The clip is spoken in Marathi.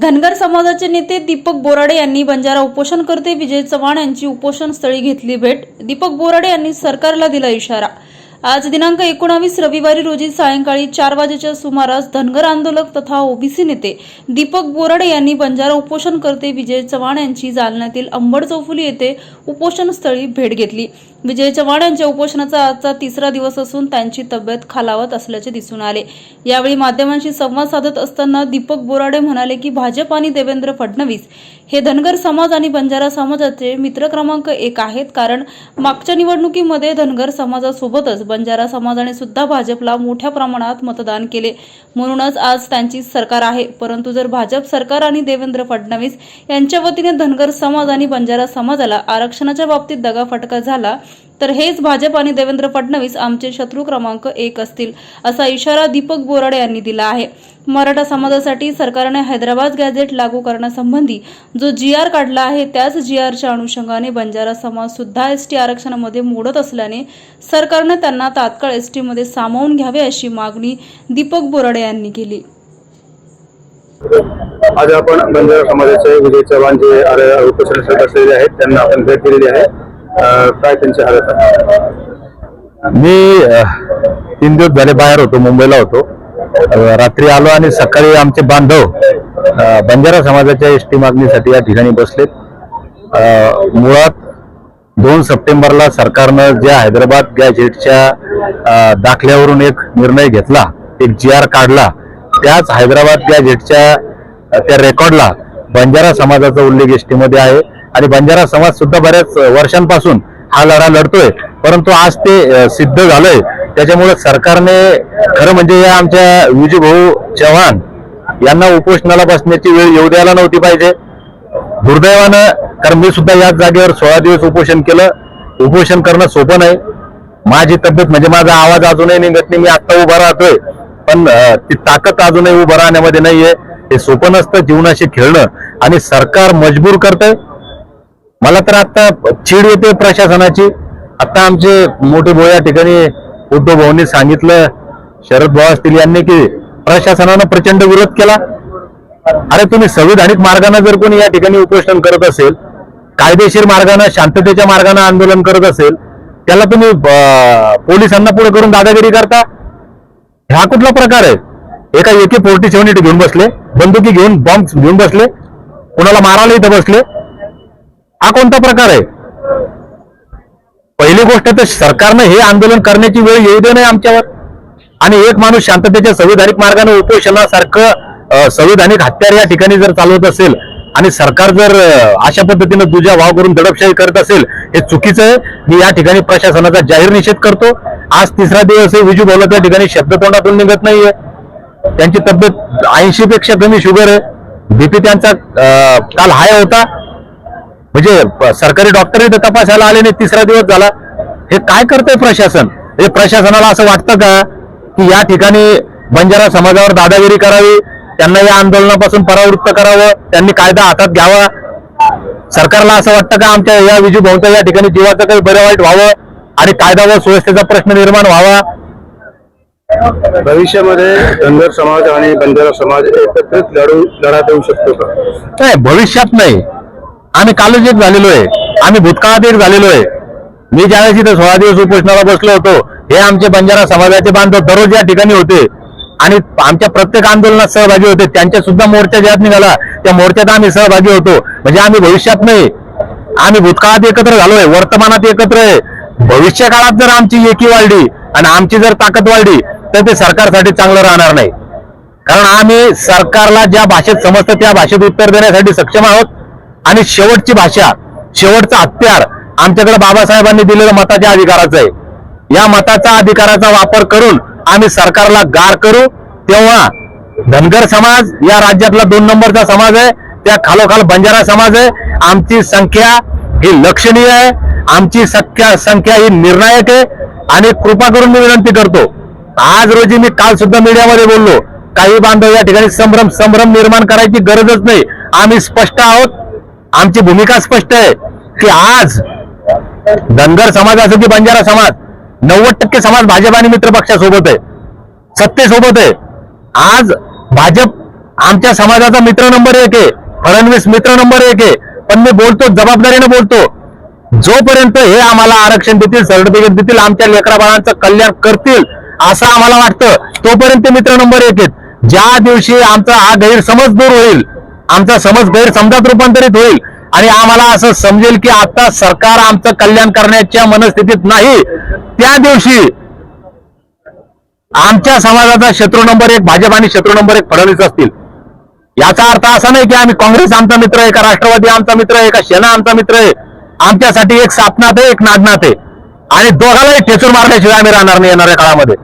धनगर समाजाचे नेते दीपक बोराडे यांनी बंजारा उपोषणकर्ते विजय चव्हाण यांची उपोषण स्थळी घेतली भेट. दीपक बोराडे यांनी सरकारला दिला इशारा. आज दिनांक एकोणावीस रविवारी रोजी सायंकाळी चार वाजेच्या सुमारास धनगर आंदोलक तथा ओबीसी नेते दीपक बोराडे यांनी बंजारा उपोषणकर्ते विजय चव्हाण यांची जालन्यातील अंबड चौफुली येथे उपोषणस्थळी भेट घेतली. विजय चव्हाण यांच्या उपोषणाचा आजचा तिसरा दिवस असून त्यांची तब्येत खालावत असल्याचे दिसून आले. यावेळी माध्यमांशी संवाद साधत असताना दीपक बोराडे म्हणाले की भाजप आणि देवेंद्र फडणवीस हे धनगर समाज आणि बंजारा समाजाचे मित्र क्रमांक एक आहेत. कारण मागच्या निवडणुकीमध्ये धनगर समाजासोबतच बंजारा समाजाने सुद्धा भाजपला मोठ्या प्रमाणात मतदान केले. म्हणूनच आज त्यांची सरकार आहे. परंतु जर भाजप सरकार आणि देवेंद्र फडणवीस यांच्या वतीने धनगर समाज आणि बंजारा समाजाला आरक्षणाच्या बाबतीत दगाफटका झाला तर हेच भाजप आणि देवेंद्र फडणवीस आमचे शत्रू क्रमांक एक असतील असा इशारा दीपक बोराडे यांनी दिला आहे. मराठा समाजासाठी सरकारने हैदराबाद गॅझेट लागू करण्यासंबंधी जो जी आर काढला आहे त्याच जी आरच्या अनुषंगाने बंजारा समाज सुद्धा एस टी आरक्षणामध्ये मोडत असल्याने सरकारने त्यांना तात्काळ एस टीमध्ये सामावून घ्यावे अशी मागणी दीपक बोराडे यांनी केली. आज आपण बंजारा समाजाचे विजय चव्हाण जे उपोषण आहेत त्यांना आपण भेट दिलेली आहे. काय त्यांची हालत आहे मी तीन दिवस झाले बाहेर होतो मुंबईला होतो. रात्री आलो आणि सकाळी आमचे बांधव बंजारा समाजाच्या एस टी मागणीसाठी या ठिकाणी बसलेत. मुळात दोन सप्टेंबरला सरकारनं ज्या हैदराबाद गॅजेटच्या दाखल्यावरून एक निर्णय घेतला एक जी आर काढला त्याच हैदराबाद गॅजेटच्या त्या रेकॉर्डला बंजारा समाजाचा उल्लेख एसमध्ये आहे. आणि बंजारा समाज सुद्धा बऱ्याच वर्षांपासून हा लढा लढतोय. परंतु आज ते सिद्ध झालंय. त्याच्यामुळे सरकारने खरं म्हणजे या आमच्या विजूभाऊ चव्हाण यांना उपोषणाला बसण्याची वेळ येऊ द्यायला नव्हती पाहिजे. दुर्दैवानं कारण मी सुद्धा याच जागेवर सोळा दिवस उपोषण केलं. उपोषण करणं सोपं नाही. माझी तब्येत म्हणजे माझा आवाज अजूनही निघत नाही. मी आत्ता उभा राहतोय. पण ती ताकद अजूनही उभं राहण्यामध्ये नाहीये. हे सोपं नसतं जीवनाशी खेळणं. आणि सरकार मजबूर करतंय. मला तर आता चीड येते प्रशासनाची. आता आमचे मोठे भाऊ या ठिकाणी उद्धव भाऊंनी सांगितलं शरद भाऊ असतील यांनी की प्रशासनानं प्रचंड विरोध केला. अरे तुम्ही संविधानिक मार्गाने जर कोणी या ठिकाणी उपोषण करत असेल कायदेशीर मार्गाने शांततेच्या मार्गाने आंदोलन करत असेल त्याला तुम्ही पोलिसांना पुढे करून दादागिरी करता? हा कुठला प्रकार आहे? एका एके फोर्टी सेव्हन घेऊन बसले बंदुकी घेऊन बॉम्ब घेऊन बसले कुणाला मारायला इथं बसले हा कोणता प्रकार आहे? पहिली गोष्ट तर सरकारनं हे आंदोलन करण्याची वेळ येऊ दे नाही आमच्यावर. आणि एक माणूस शांततेच्या संविधानिक मार्गाने उपोषणासारखं संविधानिक हत्यार या ठिकाणी जर चालवत असेल आणि सरकार जर अशा पद्धतीनं दुजा वाव करून दडपशाही करत असेल हे चुकीचं आहे. मी या ठिकाणी प्रशासनाचा जाहीर निषेध करतो. आज तिसरा दिवस आहे विजू भाऊला त्या ठिकाणी शब्द तोंडातून निघत नाहीये. त्यांची तब्येत ऐंशी पेक्षा कमी शुगर आहे. बीपी त्यांचा काल हाय होता. म्हणजे सरकारी डॉक्टर इथं तपासायला आले नाही तिसरा दिवस झाला. हे काय करतंय प्रशासन? हे प्रशासनाला असं वाटतं का की या ठिकाणी बंजारा समाजावर दादागिरी करावी त्यांना या आंदोलनापासून परावृत्त करावं त्यांनी कायदा हातात घ्यावा? सरकारला असं वाटतं का आमच्या या विजू भाऊंच्या या ठिकाणी जीवाचं काही बरं वाईट व्हावं आणि कायदा व सुव्यवस्थेचा प्रश्न निर्माण व्हावा? भविष्यामध्ये धनगर समाज आणि बंजारा समाज एकत्रित लढू लढा देऊ शकतो का? नाही भविष्यात नाही. आम्ही कालच एक झालेलो आहे. आम्ही भूतकाळात एक झालेलो आहे. मी ज्यावेळेस इथं सोळा दिवस उपोषणाला बसलो होतो हे आमचे बंजारा समाजाचे बांधव दररोज या ठिकाणी होते. आणि आमच्या प्रत्येक आंदोलनात सहभागी होते. त्यांच्या सुद्धा मोर्चा ज्यात निघाला त्या मोर्चात आम्ही सहभागी होतो. म्हणजे आम्ही भविष्यात नाही. आम्ही भूतकाळात एकत्र झालोय वर्तमानात एकत्र आहे. भविष्य काळात जर आमची एकी वाढली आणि आमची जर ताकद वाढली तर ते सरकारसाठी चांगलं राहणार नाही. कारण आम्ही सरकारला ज्या भाषेत समजतं त्या भाषेत उत्तर देण्यासाठी सक्षम आहोत. आणि शेवटची भाषा शेवटचं हत्यार आमच्याकडे बाबासाहेबांनी दिलेलं मताच्या अधिकाराचं आहे. या मताचा अधिकाराचा वापर करून आम्ही सरकारला गार करू तेव्हा धनगर समाज या राज्यातला दोन नंबरचा समाज आहे त्या खालोखाल बंजारा समाज आहे आमची संख्या ही लक्षणीय आहे आमची संख्या संख्या ही निर्णायक आहे आणि कृपा करून मी विनंती करतो आज रोजी मी काल सुद्धा मीडियामध्ये बोललो काही बांधव या ठिकाणी संभ्रम संभ्रम निर्माण करायची गरजच नाही आम्ही स्पष्ट आहोत आमची भूमिका स्पष्ट आहे की आज धनगर समाज असो की बंजारा समाज नव्वद टक्के समाज भाजप आणि मित्र पक्षासोबत आहे. सत्तेसोबत आहे. आज भाजप आमच्या समाजाचा मित्र नंबर एक आहे. फडणवीस मित्र नंबर एक आहे. पण मी बोलतो जबाबदारीने बोलतो. जोपर्यंत हे आम्हाला आरक्षण देतील सर्टिफिकेट देतील आमच्या लेकरा बाळांचं कल्याण करतील असं आम्हाला वाटतं तोपर्यंत मित्र नंबर एक आहेत. ज्या दिवशी आमचा हा गैरसमज दूर होईल आमचा समज गैरसमजात रूपांतरित होईल. आणि आम्हाला असं समजेल की आता सरकार आमचं कल्याण करण्याच्या मनस्थितीत नाही. त्या दिवशी आमच्या समाजाचा शत्रू नंबर एक भाजप आणि शत्रू नंबर एक फडणवीस असतील. याचा अर्थ असा नाही की आम्ही काँग्रेस आमचा मित्र आहे का राष्ट्रवादी आमचा मित्र आहे का सेना आमचा मित्र आहे. आमच्यासाठी एक सापनाथ आहे एक नागनाथ आहे. आणि दोघालाही ठेचून मारल्याशिवाय आम्ही राहणार नाही येणाऱ्या काळामध्ये.